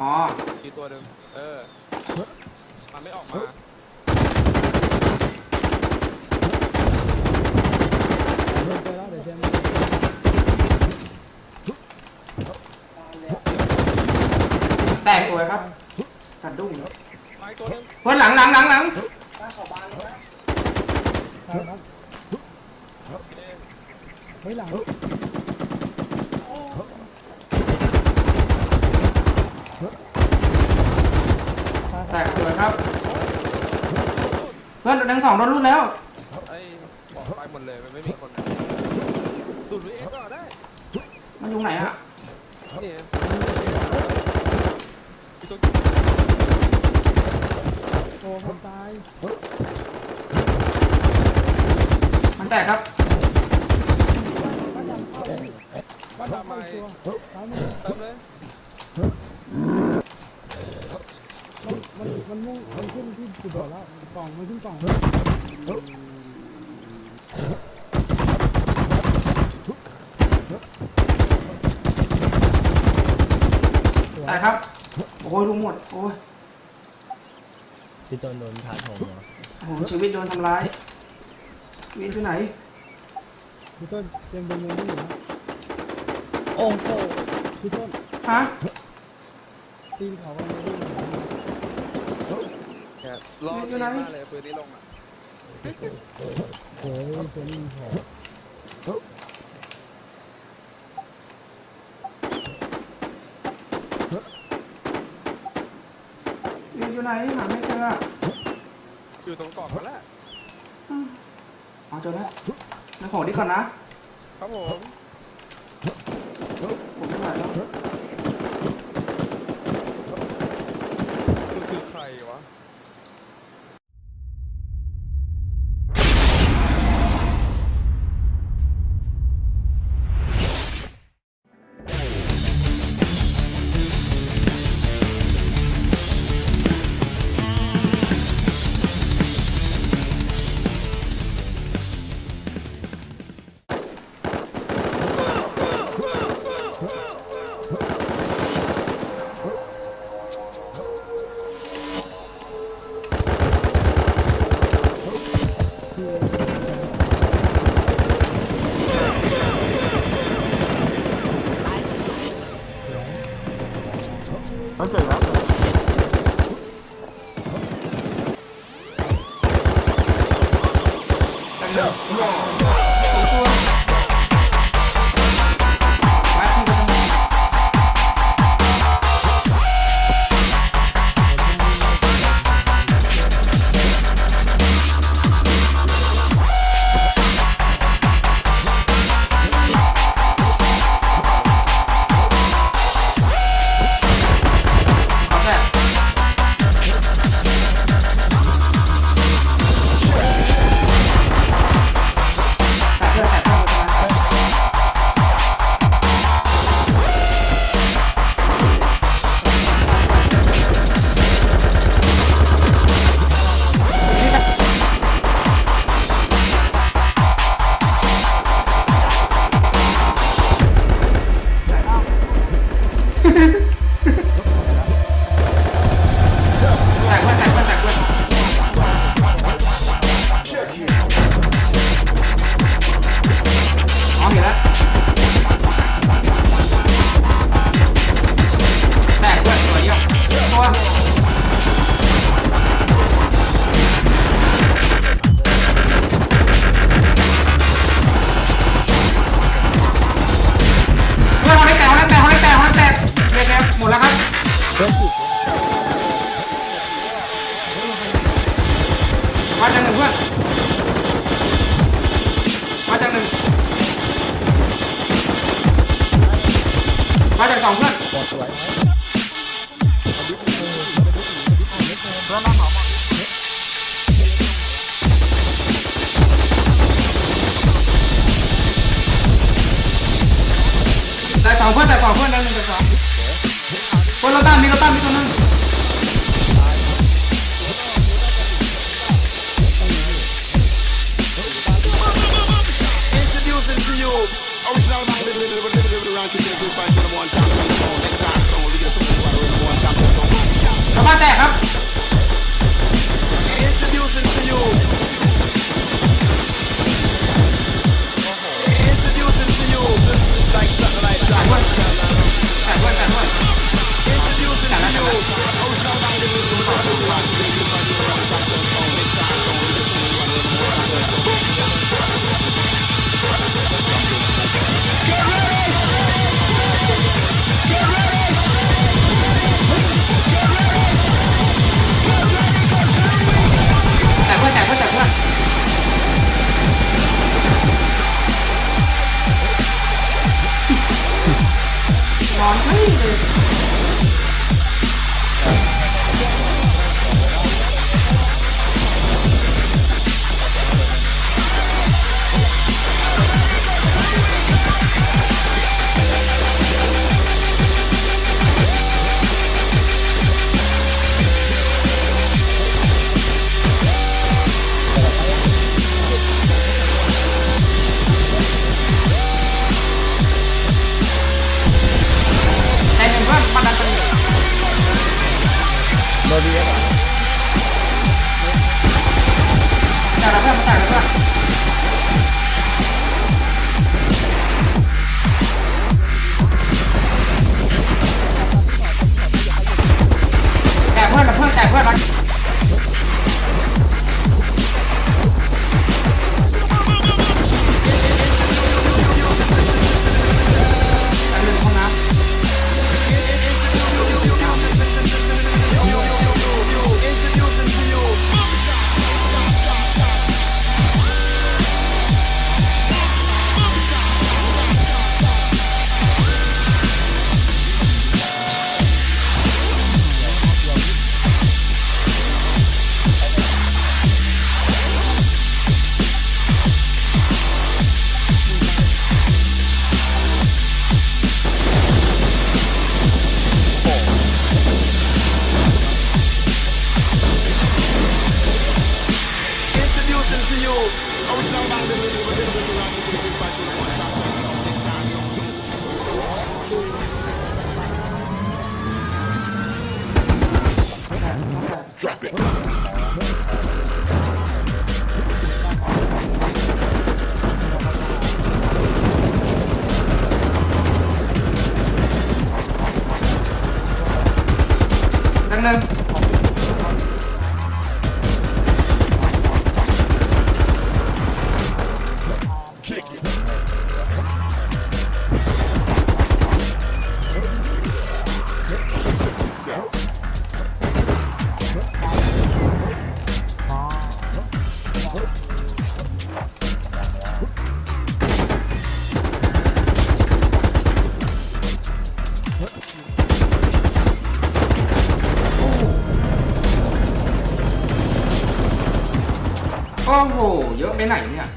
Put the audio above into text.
อ๋อมีตัวหนึ่งเออ มันไม่ออกมา เดินไปแล้วเดี๋ยวเดินแตกสวยครับสะดุ้งมาอีกตัวหนึ่งเฮ้ยหลังหลังหลังหลังตายครับโอเคเฮ้ยหลัง แตกสวย ครับ เพื่อนทั้งสองโดนรุ่นแล้ว ไอ้บอกไปหมดเลยมันไม่มีคนดูดไว้เองก็ได้มันอยู่ไหนอะนี่มีตัวโอ้ผมตายมันแตกครับ บ้านดำเข้าบ้านดำเข้าอีกตัวตายหมดเติมเลย มันมุ่งมันขึ้นที่จุดโดดแล้วกล่องมันขึ้นกล่องแตกครับ โอ้ยรู้หมด โอ้ยพี่ต้นโดนถาโถมเหรอโอ้โหชีวิตโดนทำร้ายชีวิตอยู่ไหน พี่ต้นเตรียมดึงเงินที่อยู่นะโอ้โหพี่ต้นฮะ ตีนเขาวันนี้ด้วย ค่รอดีมากเลยปืนนี้ลงอะโอ้ยเจนี่มีแผลชีวิตอยู่ไหนหาไม่เจออะอยู่ตรงกล่องนั่นแหละอืมอ๋อเจอแล้วแล้วของดีก่อนนะครับผมผมไม่ไหวแล้ว แต มาจากสองเพื่อนปอดสวยแต่สองเพื่อนแต่สองเพื่อนได้หนึ่งแต่สองเพื่อนรถตั้มมีรถตั้มมีตัวหนึง Introducing สะบัดแตก ดีกว่า แต่ละเพื่อนมาจ่ายแล้วเพื่อน know, I was talking about a little bit, a little bit around the big bunch of one shot, that's something, down something. Drop it. โอ้โห เยอะไปไหนเนี่ย